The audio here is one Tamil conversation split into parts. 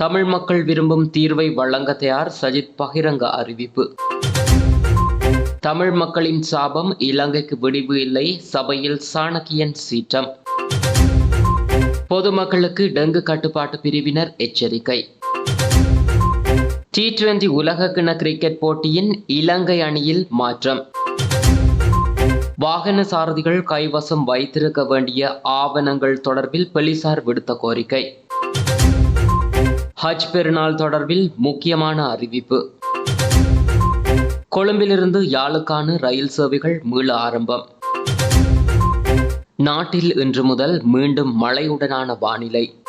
தமிழ் மக்கள் விரும்பும் தீர்வை வழங்க தயார் சஜித் பகிரங்க அறிவிப்பு. தமிழ் மக்களின் சாபம் இலங்கைக்கு விடிவு இல்லை சபையில் சாணக்கியன் சீற்றம். பொதுமக்களுக்கு டெங்கு கட்டுப்பாட்டு பிரிவினர் எச்சரிக்கை. டி டுவெண்டி உலகக்கிண கிரிக்கெட் போட்டியின் இலங்கை அணியில் மாற்றம். வாகன சாரதிகள் கைவசம் வைத்திருக்க வேண்டிய ஆவணங்கள் தொடர்பில் போலீசார் விடுத்த கோரிக்கை. ஹஜ் பெருநாள் தொடர்பில் முக்கியமான அறிவிப்பு. கொழும்பிலிருந்து யாழுக்கான ரயில் சேவைகள் மீள ஆரம்பம். நாட்டில் இன்று முதல் மீண்டும் மழையுடனான வானிலை.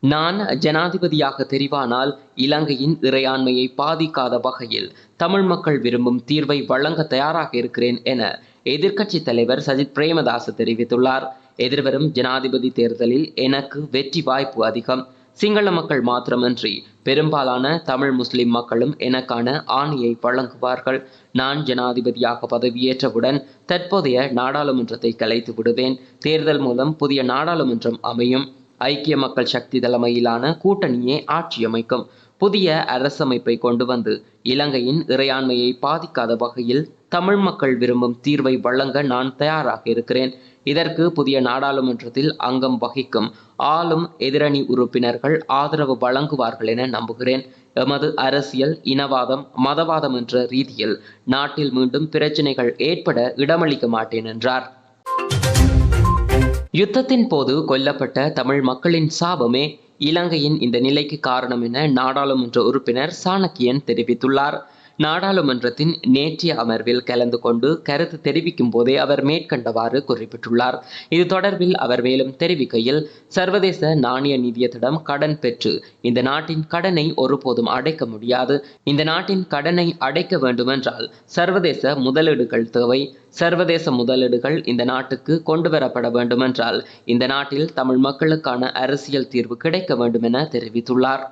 நான் ஜனாதிபதியாக தெரிவானால் இலங்கையின் இறையாண்மையை பாதிக்காத வகையில் தமிழ் மக்கள் விரும்பும் தீர்வை வழங்க தயாராக இருக்கிறேன் என எதிர்க்கட்சி தலைவர் சஜித் பிரேமதாச தெரிவித்துள்ளார். எதிர்வரும் ஜனாதிபதி தேர்தலில் எனக்கு வெற்றி வாய்ப்பு அதிகம். சிங்கள மக்கள் மாத்திரமன்றி பெரும்பாலான தமிழ் முஸ்லிம் மக்களும் எனக்கான ஆணையை வழங்குவார்கள். நான் ஜனாதிபதியாக பதவியேற்றவுடன் தற்போதைய நாடாளுமன்றத்தை கலைத்து விடுவேன். தேர்தல் மூலம் புதிய நாடாளுமன்றம் அமையும். ஐக்கிய மக்கள் சக்தி தலைமையிலான கூட்டணியே ஆட்சியமைக்கும் புதிய அரசமைப்பை கொண்டு வந்து இலங்கையின் இறையாண்மையை பாதிக்காத வகையில் தமிழ் மக்கள் விரும்பும் தீர்வை வழங்க நான் தயாராக இருக்கிறேன். இதற்கு புதிய நாடாளுமன்றத்தில் அங்கம் வகிக்கும் ஆளும் எதிரணி உறுப்பினர்கள் ஆதரவு வழங்குவார்கள் என நம்புகிறேன். எமது அரசியல் இனவாதம் மதவாதம் என்ற ரீதியில் நாட்டில் மீண்டும் பிரச்சினைகள் ஏற்பட இடமளிக்க மாட்டேன் என்றார். யுத்தத்தின் போது கொல்லப்பட்ட தமிழ் மக்களின் சாபமே இலங்கையின் இந்த நிலைக்கு காரணம் என நாடாளுமன்ற உறுப்பினர் சாணக்கியன் தெரிவித்துள்ளார். நாடாளுமன்றத்தின் நேற்றைய அமர்வில் கலந்து கொண்டு கருத்து தெரிவிக்கும் போதே அவர் மேற்கண்டவாறு குறிப்பிட்டுள்ளார். இது தொடர்பில் அவர் மேலும் தெரிவிக்கையில் சர்வதேச நாணய நிதியத்திடம் கடன் பெற்று இந்த நாட்டின் கடனை ஒருபோதும் அடைக்க முடியாது. இந்த நாட்டின் கடனை அடைக்க வேண்டுமென்றால் சர்வதேச முதலீடுகள் தேவை. சர்வதேச முதலீடுகள் இந்த நாட்டுக்கு கொண்டு வரப்பட வேண்டுமென்றால் இந்த நாட்டில் தமிழ் மக்களுக்கான அரசியல் தீர்வு கிடைக்க வேண்டும் என தெரிவித்துள்ளார்.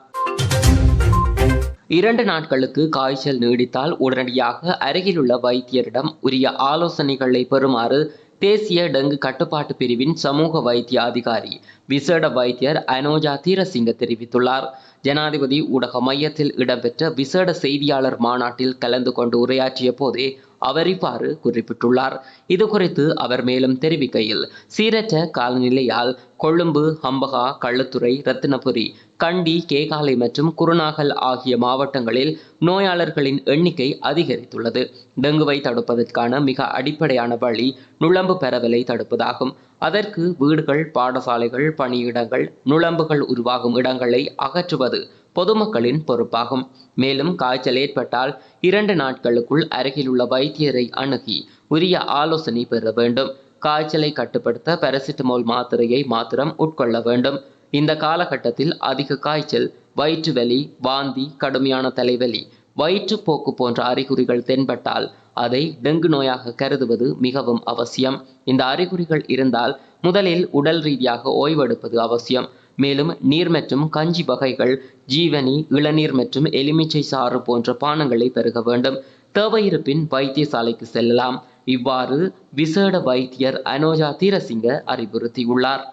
இரண்டு நாட்களுக்கு காய்ச்சல் நீடித்தால் உடனடியாக அருகிலுள்ள வைத்தியரிடம் உரிய ஆலோசனைகளை பெறுமாறு தேசிய டெங்கு கட்டுப்பாட்டு பிரிவின் சமூக வைத்திய அதிகாரி விசேட வைத்தியர் அனோஜா தீரசிங்க தெரிவித்துள்ளார். ஜனாதிபதி ஊடக மையத்தில் இடம்பெற்ற விசேட செய்தியாளர் மாநாட்டில் கலந்து கொண்டு உரையாற்றிய போதே அவர் இவ்வாறு குறிப்பிட்டுள்ளார். இது குறித்து அவர் மேலும் தெரிவிக்கையில் சீரற்ற காலநிலையால் கொழும்பு ஹம்பகா கள்ளுத்துறை ரத்தினபுரி கண்டி கேகாலை மற்றும் குருநாகல் ஆகிய மாவட்டங்களில் நோயாளர்களின் எண்ணிக்கை அதிகரித்துள்ளது. டெங்குவை தடுப்பதற்கான மிக அடிப்படையான வழி நுழம்பு பரவலை தடுப்பதாகும். அதற்கு வீடுகள் பாடசாலைகள் பணியிடங்கள் நுழம்புகள் உருவாகும் இடங்களை அகற்றுவது பொதுமக்களின் பொறுப்பாகும். மேலும் காய்ச்சல் ஏற்பட்டால் இரண்டு நாட்களுக்குள் அருகிலுள்ள வைத்தியரை அணுகி உரிய ஆலோசனை பெற வேண்டும். காய்ச்சலை கட்டுப்படுத்த பாராசிட்டமால் மாத்திரையை மாத்திரம் உட்கொள்ள வேண்டும். இந்த காலகட்டத்தில் அதிக காய்ச்சல் வயிற்று வலி வாந்தி கடுமையான தலைவலி வயிற்றுப்போக்கு போன்ற அறிகுறிகள் தென்பட்டால் அதை டெங்கு நோயாக கருதுவது மிகவும் அவசியம். இந்த அறிகுறிகள் இருந்தால் முதலில் உடல் ரீதியாக ஓய்வெடுப்பது அவசியம். மேலும் நீர் மற்றும் கஞ்சி வகைகள் ஜீவனி இளநீர் மற்றும் எலுமிச்சை சாறு போன்ற பானங்களை பெருக வேண்டும். தேவையிருப்பின் வைத்தியசாலைக்கு செல்லலாம். இவ்வாறு விசேட வைத்தியர் அனோஜா தீரசிங்க அறிவுறுத்தியுள்ளார்.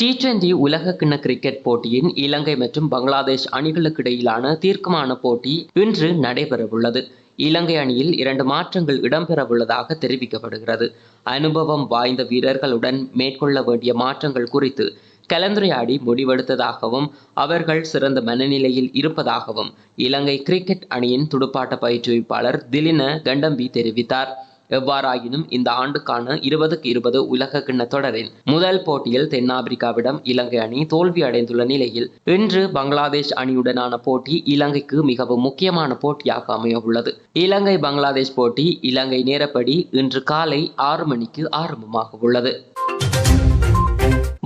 டி டுவெண்டி உலகக்கிண்ண கிரிக்கெட் போட்டியின் இலங்கை மற்றும் பங்களாதேஷ் அணிகளுக்கு இடையிலான தீர்க்கமான போட்டி இன்று நடைபெறவுள்ளது. இலங்கை அணியில் இரண்டு மாற்றங்கள் இடம்பெறவுள்ளதாக தெரிவிக்கப்படுகிறது. அனுபவம் வாய்ந்த வீரர்களுடன் மேற்கொள்ள வேண்டிய மாற்றங்கள் குறித்து கலந்துரையாடி முடிவெடுத்ததாகவும் அவர்கள் சிறந்த மனநிலையில் இருப்பதாகவும் இலங்கை கிரிக்கெட் அணியின் துடுப்பாட்ட பயிற்றுவிப்பாளர் திலின கண்டம்பி தெரிவித்தார். எவ்வாறாயினும் இந்த ஆண்டுக்கான இருபதுக்கு இருபது உலக கிண்ண தொடரின் முதல் போட்டியில் தென்னாப்பிரிக்காவிடம் இலங்கை அணி தோல்வி அடைந்துள்ள நிலையில் இன்று பங்களாதேஷ் அணியுடனான போட்டி இலங்கைக்கு மிகவும் முக்கியமான போட்டியாக அமைய உள்ளது இலங்கை பங்களாதேஷ் போட்டி இலங்கை நேரப்படி இன்று காலை ஆறு மணிக்கு ஆரம்பமாக உள்ளது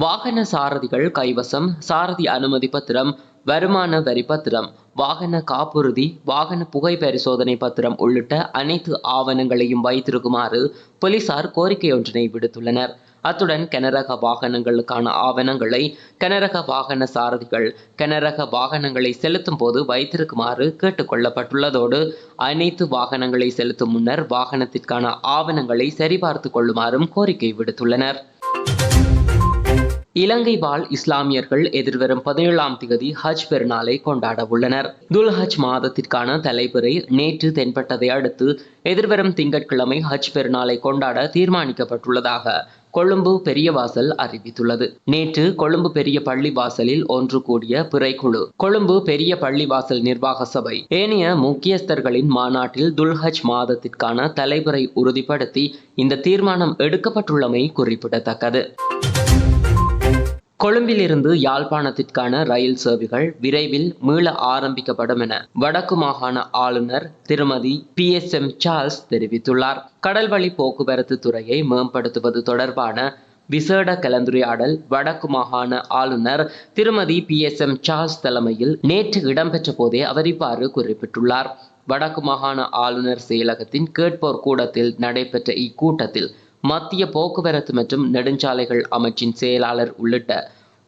வாகன சாரதிகள் கைவசம் சாரதி அனுமதி பத்திரம் வருமான வரி பத்திரம் வாகன காப்புறுதி வாகன புகை பரிசோதனை பத்திரம் உள்ளிட்ட அனைத்து ஆவணங்களையும் வைத்திருக்குமாறு போலீசார் கோரிக்கை ஒன்றினை விடுத்துள்ளனர். அத்துடன் கனரக வாகனங்களுக்கான ஆவணங்களை கனரக வாகன சாரதிகள் கனரக வாகனங்களை செலுத்தும் போது வைத்திருக்குமாறு கேட்டுக்கொள்ளப்பட்டுள்ளதோடு அனைத்து வாகனங்களை செலுத்தும் முன்னர் வாகனத்திற்கான ஆவணங்களை சரிபார்த்து கொள்ளுமாறும் கோரிக்கை விடுத்துள்ளனர். இலங்கை வாழ் இஸ்லாமியர்கள் எதிர்வரும் பதினேழாம் திகதி ஹஜ் பெருநாளை கொண்டாட உள்ளனர். துல் ஹஜ் மாதத்திற்கான தலைப்புரை நேற்று தென்பட்டதை அடுத்து எதிர்வரும் திங்கட்கிழமை ஹஜ் பெருநாளை கொண்டாட தீர்மானிக்கப்பட்டுள்ளதாக கொழும்பு பெரியவாசல் அறிவித்துள்ளது. நேற்று கொழும்பு பெரிய பள்ளிவாசலில் ஒன்று கூடிய பிறைக்குழு கொழும்பு பெரிய பள்ளிவாசல் நிர்வாக சபை ஏனைய முக்கியஸ்தர்களின் மாநாட்டில் துல்ஹஜ் மாதத்திற்கான தலைவரை உறுதிப்படுத்தி இந்த தீர்மானம் எடுக்கப்பட்டுள்ளமை குறிப்பிடத்தக்கது. கொழும்பிலிருந்து யாழ்ப்பாணத்திற்கான ரயில் சேவைகள் விரைவில் மீள ஆரம்பிக்கப்படும் என வடக்கு மாகாண ஆளுநர் திருமதி பி எஸ் எம் சார்ல்ஸ் தெரிவித்துள்ளார். கடல்வழி போக்குவரத்து துறையை மேம்படுத்துவது தொடர்பான விசேட கலந்துரையாடல் வடக்கு மாகாண ஆளுநர் திருமதி பி எஸ் எம் சார்ஸ் தலைமையில் நேற்று இடம்பெற்ற போதே அவர் இவ்வாறு குறிப்பிட்டுள்ளார். வடக்கு மாகாண ஆளுநர் செயலகத்தின் கேட்போர் கூடத்தில் நடைபெற்ற இக்கூட்டத்தில் மத்திய போக்குவரத்து மற்றும் நெடுஞ்சாலைகள் அமைச்சின் செயலாளர் உள்ளிட்ட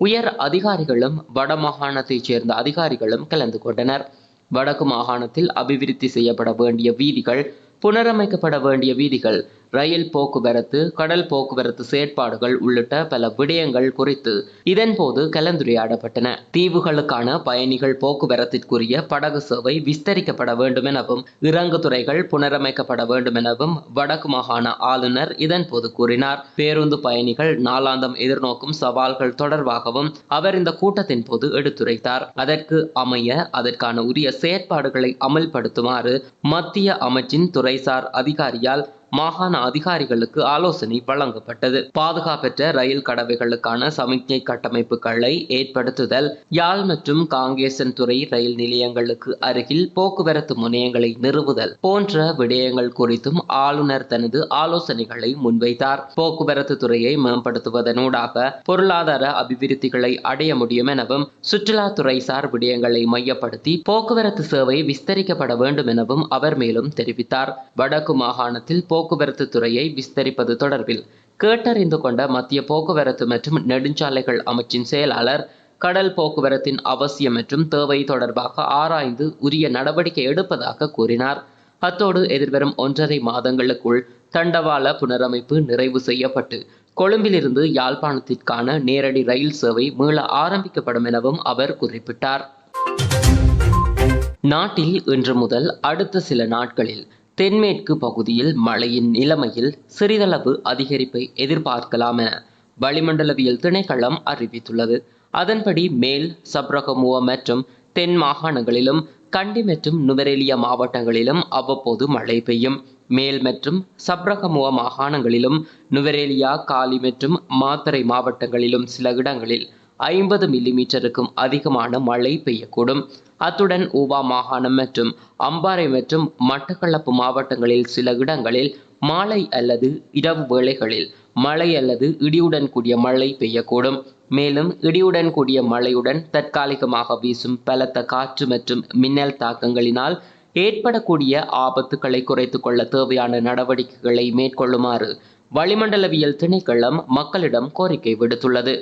உயர் அதிகாரிகளும் வடமாகாணத்தைச் சேர்ந்த அதிகாரிகளும் கலந்து கொண்டனர். வடக்கு மாகாணத்தில் அபிவிருத்தி செய்யப்பட வேண்டிய வீதிகள் புனரமைக்கப்பட வேண்டிய வீதிகள் ரயில் போக்குவரத்து கடல் போக்குவரத்து செயற்பாடுகள் உள்ளிட்ட பல விடயங்கள் குறித்து இதன்போது கலந்துரையாடப்பட்டன. தீவுகளுக்கான பயணிகள் போக்குவரத்திற்குரிய படகு சேவை விஸ்தரிக்கப்பட வேண்டும் எனவும் இறங்கு துறைகள் புனரமைக்கப்பட வேண்டும் எனவும் வடக்கு மாகாண ஆளுநர் இதன்போது கூறினார். பேருந்து பயணிகள் நாளாந்தம் எதிர்நோக்கும் சவால்கள் தொடர்பாகவும் அவர் இந்த கூட்டத்தின் போது எடுத்துரைத்தார். அதற்கு அமைய அதற்கான உரிய செயற்பாடுகளை அமல்படுத்துமாறு மத்திய அமைச்சின் துறைசார் அதிகாரியால் மாகாண அதிகாரிகளுக்கு ஆலோசனை வழங்கப்பட்டது. பாதுகாப்பற்ற ரயில் கடவைகளுக்கான சமிக்ஞை கட்டமைப்புகளை ஏற்படுத்துதல் யாழ் மற்றும் காங்கேசன் துறை ரயில் நிலையங்களுக்கு அருகில் போக்குவரத்து முனையங்களை நிறுவுதல் போன்ற விடயங்கள் குறித்தும் ஆளுநர் தனது ஆலோசனைகளை முன்வைத்தார். போக்குவரத்து துறையை மேம்படுத்துவதனூடாக பொருளாதார அபிவிருத்திகளை அடைய முடியும் எனவும் சுற்றுலாத்துறை சார் விடயங்களை மையப்படுத்தி போக்குவரத்து சேவை விஸ்தரிக்கப்பட வேண்டும் எனவும் அவர் மேலும் தெரிவித்தார். வடக்கு மாகாணத்தில் போக்குவரத்து துறையை விஸ்தரிப்பது தொடர்பில் கேட்டறிந்து கொண்ட மத்திய போக்குவரத்து மற்றும் நெடுஞ்சாலைகள் அமைச்சின் செயலாளர் கடல் போக்குவரத்தின் அவசியம் மற்றும் தேவை தொடர்பாக ஆராய்ந்து உரிய நடவடிக்கை எடுப்பதாக கூறினார். அத்தோடு எதிர்வரும் ஒன்றரை மாதங்களுக்குள் தண்டவாள புனரமைப்பு நிறைவு செய்யப்பட்டு கொழும்பிலிருந்து யாழ்ப்பாணத்திற்கான நேரடி ரயில் சேவை மீள ஆரம்பிக்கப்படும் எனவும் அவர் குறிப்பிட்டார். நாட்டில் இன்று முதல் அடுத்த சில நாட்களில் தென்மேற்கு பகுதியில் மழையின் நிலைமையில் சிறிதளவு அதிகரிப்பை எதிர்பார்க்கலாம் என வளிமண்டலவியல் திணைக்களம் அறிவித்துள்ளது. அதன்படி மேல் சப்ரகமுவ மற்றும் தென் மாகாணங்களிலும் கண்டி மற்றும் நுவரெலியா மாவட்டங்களிலும் அவ்வப்போது மழை பெய்யும். மேல் மற்றும் சப்ரகமுவ மாகாணங்களிலும் நுவரெலியா காலி மற்றும் மாத்தறை மாவட்டங்களிலும் சில இடங்களில் ஐம்பது மில்லிமீட்டருக்கும் அதிகமான மழை பெய்யக்கூடும். அத்துடன் ஊவா மாகாணம் மற்றும் அம்பாறை மற்றும் மட்டக்களப்பு மாவட்டங்களில் சில இடங்களில் மாலை அல்லது இரவு வேளைகளில் மழை அல்லது இடியுடன் கூடிய மழை பெய்யக்கூடும். மேலும் இடியுடன் கூடிய மழையுடன் தற்காலிகமாக வீசும் பலத்த காற்று மற்றும் மின்னல் தாக்கங்களினால் ஏற்படக்கூடிய ஆபத்துக்களை குறைத்து கொள்ள தேவையான நடவடிக்கைகளை மேற்கொள்ளுமாறு வளிமண்டலவியல் திணைக்களம் மக்களிடம் கோரிக்கை விடுத்துள்ளது.